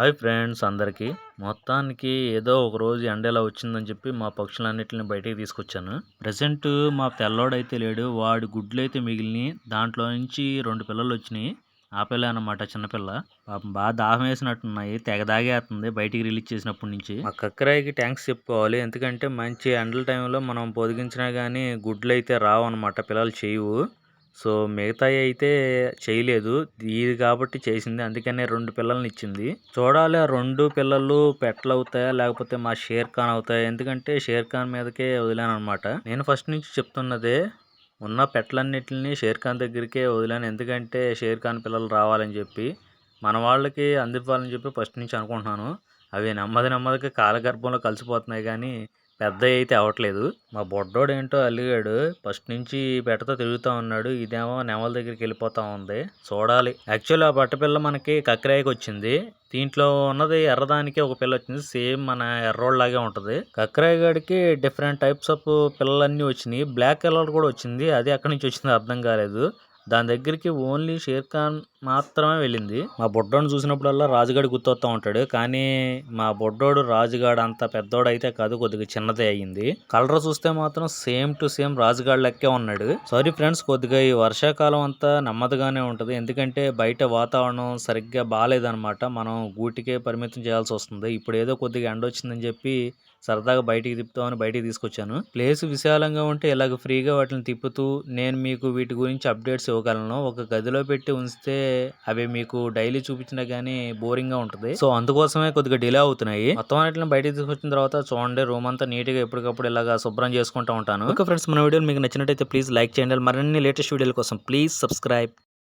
Hi friends అందరికీ. మొత్తానికి ఏదో ఒక రోజు ఎండ ఇలా వచ్చిందని చెప్పి మా పక్షులన్నిటిని బయటికి తీసుకొచ్చాను. ప్రజెంట్ మా తెల్లోడైతే లేడు వాడి గుడ్లు అయితే మిగిలినాయి దాంట్లో నుంచి రెండు పిల్లలు వచ్చినాయి. ఆ పిల్ల అనమాట చిన్నపిల్ల పాపం బాగా దాహం వేసినట్టున్నాయి తెగ దాగేస్తుంది బయటికి రిలీజ్ చేసినప్పటి నుంచి. మా కక్కరాయికి ట్యాంక్స్ చెప్పుకోవాలి. ఎందుకంటే మంచి ఎండల టైంలో మనం పొదిగించినా కానీ గుడ్లు అయితే రావు అనమాట పిల్లలు చేయవు. సో మిగతాయి అయితే చేయలేదు. ఇది కాబట్టి చేసింది. అందుకనే రెండు పిల్లల్ని ఇచ్చింది. చూడాలి ఆ రెండు పిల్లలు పెట్టలు అవుతాయా లేకపోతే మా షేర్ ఖాన్ అవుతాయా? ఎందుకంటే షేర్ ఖాన్ మీదకే వదిలాను అనమాట నేను ఫస్ట్ నుంచి చెప్తున్నదే ఉన్న పెట్టలన్నింటినీ షేర్ ఖాన్ దగ్గరికే వదిలాను. ఎందుకంటే షేర్ ఖాన్ పిల్లలు రావాలని చెప్పి మన వాళ్ళకి అందివ్వాలని చెప్పి ఫస్ట్ నుంచి అనుకుంటున్నాను. అవి నెమ్మది నెమ్మదిగా కాలగర్భంలో కలిసిపోతున్నాయి కానీ పెద్ద అయితే అవ్వట్లేదు మా బొడ్డోడు ఏంటో అలిగాడు. ఫస్ట్ నుంచి పెట్టతో తిరుగుతూ ఉన్నాడు. ఇదేమో నెమల దగ్గరికి వెళ్ళిపోతా ఉంది. చూడాలి. యాక్చువల్లీ ఆ బట్టపిల్ల మనకి కక్రాయికి వచ్చింది దీంట్లో ఉన్నది ఎర్రదానికి ఒక పిల్ల వచ్చింది. సేమ్ మన ఎర్రోళ్ళలాగే ఉంటుంది. కక్రాయి గడికి డిఫరెంట్ టైప్స్ ఆఫ్ పిల్లలన్నీ వచ్చినాయి. బ్లాక్ కలర్ కూడా వచ్చింది. అది ఎక్కడి నుంచి వచ్చిందో అర్థం కాలేదు. దాని దగ్గరికి ఓన్లీ షేర్ ఖాన్ మాత్రమే వెళ్ళింది. మా బొడ్డోని చూసినప్పుడల్లా రాజుగాడి గుర్తొస్తూ ఉంటాడు. కానీ మా బొడ్డోడు రాజుగాడు అంత పెద్దోడు అయితే కాదు కొద్దిగా చిన్నదే అయ్యింది. కలర్ చూస్తే మాత్రం సేమ్ టు సేమ్ రాజుగాడు లెక్కే ఉన్నాడు. సారీ ఫ్రెండ్స్ కొద్దిగా ఈ వర్షాకాలం అంతా నెమ్మదిగానే ఉంటుంది. ఎందుకంటే బయట వాతావరణం సరిగ్గా బాగాలేదనమాట మనం గూటికే పరిమితం చేయాల్సి వస్తుంది. ఇప్పుడు ఏదో కొద్దిగా ఎండ వచ్చిందని చెప్పి సరదాగా బయటికి తిప్పుతామని బయటికి తీసుకొచ్చాను. ప్లేస్ విశాలంగా ఉంటే ఇలాగ ఫ్రీగా వాటిని తిప్పుతూ నేను మీకు వీటి గురించి అప్డేట్స్ ఇవ్వగలను ఒక గదిలో పెట్టి ఉంచితే అవి మీకు డైలీ చూపించినా కానీ బోరింగ్గా ఉంటుంది. సో అందుకోసమే కొద్దిగా డిలే అవుతున్నాయి. మొత్తం వాటిని బయటకు తీసుకొచ్చిన తర్వాత చూడండి రూమ్ అంతా నీట్గా ఎప్పటికప్పుడు ఇలాగా శుభ్రం చేసుకుంటూ ఉంటాను. ఓకే ఫ్రెండ్స్ మన వీడియోలు మీకు నచ్చినట్టయితే ప్లీజ్ లైక్ చేయండి. మరిన్ని లేటెస్ట్ వీడియోల కోసం ప్లీజ్ సబ్స్క్రైబ్.